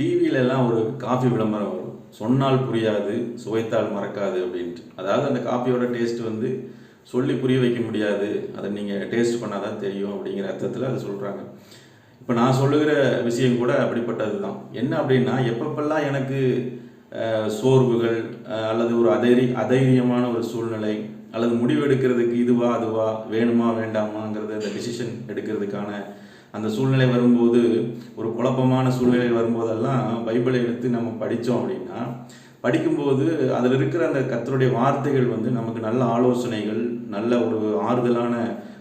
டிவியிலலாம் ஒரு காஃபி விளம்பரம் வரும். சொன்னால் புரியாது சுவைத்தால் மறக்காது அப்படின்ட்டு. அதாவது அந்த காஃபியோட டேஸ்ட் வந்து சொல்லி புரிய வைக்க முடியாது. அதை நீங்கள் டேஸ்ட் பண்ணால் தான் தெரியும் அப்படிங்கிற அர்த்தத்தில் அதை சொல்கிறாங்க இப்போ நான் சொல்லுகிற விஷயம் கூட அப்படிப்பட்டது தான் என்ன அப்படின்னா எப்பப்பெல்லாம் எனக்கு சோர்வுகள் அல்லது ஒரு அதைரி அதைரியமான ஒரு சூழ்நிலை அல்லது முடிவு எடுக்கிறதுக்கு இதுவா அதுவா வேணுமா வேண்டாமாங்கிறது அந்த டிசிஷன் எடுக்கிறதுக்கான அந்த சூழ்நிலை வரும்போது ஒரு குழப்பமான சூழ்நிலை வரும்போதெல்லாம் பைபிளை எடுத்து நம்ம படித்தோம் அப்படின்னா படிக்கும்போது அதில் இருக்கிற அந்த கத்தருடைய வார்த்தைகள் வந்து நமக்கு நல்ல ஆலோசனைகள் நல்ல ஒரு ஆறுதலான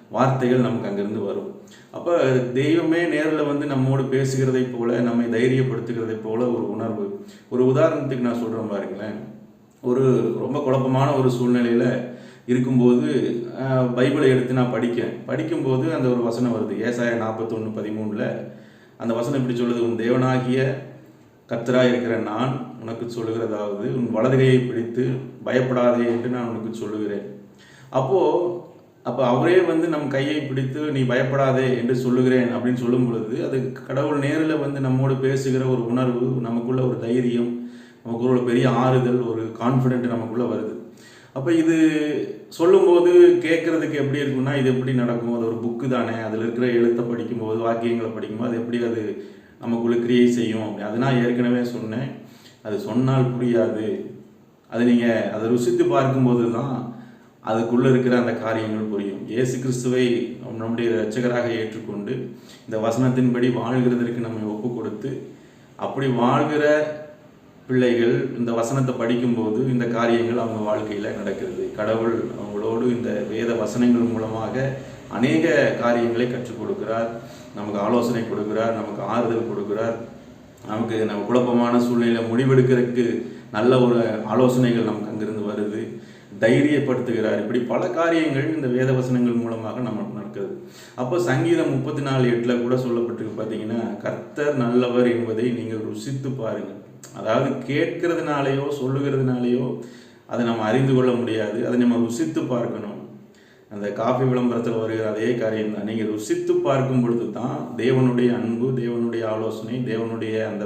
வார்த்தைகள் நமக்கு அங்கேருந்து வரும். அப்போ தெய்வமே நேரில் வந்து நம்மோடு பேசுகிறதை போல நம்மை தைரியப்படுத்துகிறதை போல ஒரு உணர்வு. ஒரு உதாரணத்துக்கு நான் சொல்கிறேன் பாருங்களேன். ஒரு ரொம்ப குழப்பமான ஒரு சூழ்நிலையில் இருக்கும்போது பைபிளை எடுத்து நான் படிக்கேன் படிக்கும்போது அந்த ஒரு வசனம் வருது. ஏசாய நாற்பத்தொன்று பதிமூணில் அந்த வசனம் இப்படி சொல்லுது உன் தேவனாகிய கத்தராக இருக்கிற நான் உனக்கு சொல்லுகிறதாவது உன் வலதுகையை பிடித்து பயப்படாதே என்று நான் உனக்கு சொல்லுகிறேன். அப்போது அப்போ அவரே வந்து நம் கையை பிடித்து நீ பயப்படாதே என்று சொல்லுகிறேன் அப்படின்னு சொல்லும் பொழுது அது கடவுள் நேரில் வந்து நம்மோடு பேசுகிற ஒரு உணர்வு நமக்குள்ள ஒரு தைரியம் நமக்குள்ள ஒரு பெரிய ஆறுதல் ஒரு கான்ஃபிடென்ட் நமக்குள்ளே வருது. அப்போ இது சொல்லும்போது கேட்குறதுக்கு எப்படி இருக்கும்னா இது எப்படி நடக்கும்? அது ஒரு புக்கு தானே. அதில் இருக்கிற எழுத்தை படிக்கும்போது வாக்கியங்களை படிக்கும்போது அது எப்படி அது நமக்குள்ளே கிரியேட் செய்யும்? அப்படி. அது நான் ஏற்கனவே சொன்னேன். அது சொன்னால் புரியாது. அது நீங்கள் அதை ருசித்து பார்க்கும்போது தான் அதுக்குள்ளே இருக்கிற அந்த காரியங்கள் புரியும். இயேசு கிறிஸ்துவை நம்முடைய ரட்சகராக ஏற்றுக்கொண்டு இந்த வசனத்தின்படி வாழ்கிறதற்கு நம்மை ஒப்பு கொடுத்து அப்படி வாழ்கிற பிள்ளைகள் இந்த வசனத்தை படிக்கும்போது இந்த காரியங்கள் அவங்க வாழ்க்கையில் நடக்கிறது. கடவுள் அவங்களோடு இந்த வேத வசனங்கள் மூலமாக அநேக காரியங்களை கற்றுக் கொடுக்கிறார். நமக்கு ஆலோசனை கொடுக்கிறார் நமக்கு ஆறுதல் கொடுக்கிறார். நமக்கு நம்ம குழப்பமான சூழ்நிலை முடிவெடுக்கிறதுக்கு நல்ல ஒரு ஆலோசனைகள் நமக்கு அங்கிருந்து வருது. தைரியப்படுத்துகிறார். இப்படி பல காரியங்கள் இந்த வேத வசனங்கள் மூலமாக நமக்கு நடக்குது. அப்போ சங்கீதம் முப்பத்தி நாலு எட்டில் கூட சொல்லப்பட்டிருக்கு. பார்த்தீங்கன்னா கர்த்தர் நல்லவர் என்பதை நீங்கள் ருசித்து பாருங்கள். அதாவது கேட்கறதுனாலையோ சொல்லுகிறதுனாலையோ அதை நம்ம அறிந்து கொள்ள முடியாது. அதை நம்ம ருசித்து பார்க்கணும். அந்த காஃபி விளம்பரத்தில் வருகிற அதே காரியம் தான். நீங்கள் ருசித்து பார்க்கும் பொழுது தான் தேவனுடைய அன்பு தேவனுடைய ஆலோசனை தேவனுடைய அந்த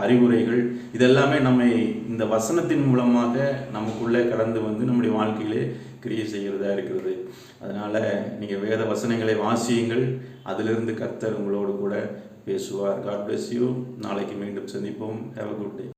அறிவுரைகள் இதெல்லாமே நம்மை இந்த வசனத்தின் மூலமாக நமக்குள்ளே கடந்து வந்து நம்முடைய வாழ்க்கையிலே கிரியை செய்கிறதா இருக்கிறது. அதனால் நீங்கள் வேத வசனங்களை வாசியுங்கள். அதிலிருந்து கர்த்தர் உங்களோடு கூட பேசுவார். காட் பிளஸ் யூ நாளைக்கு மீண்டும் சந்திப்போம். Have a good day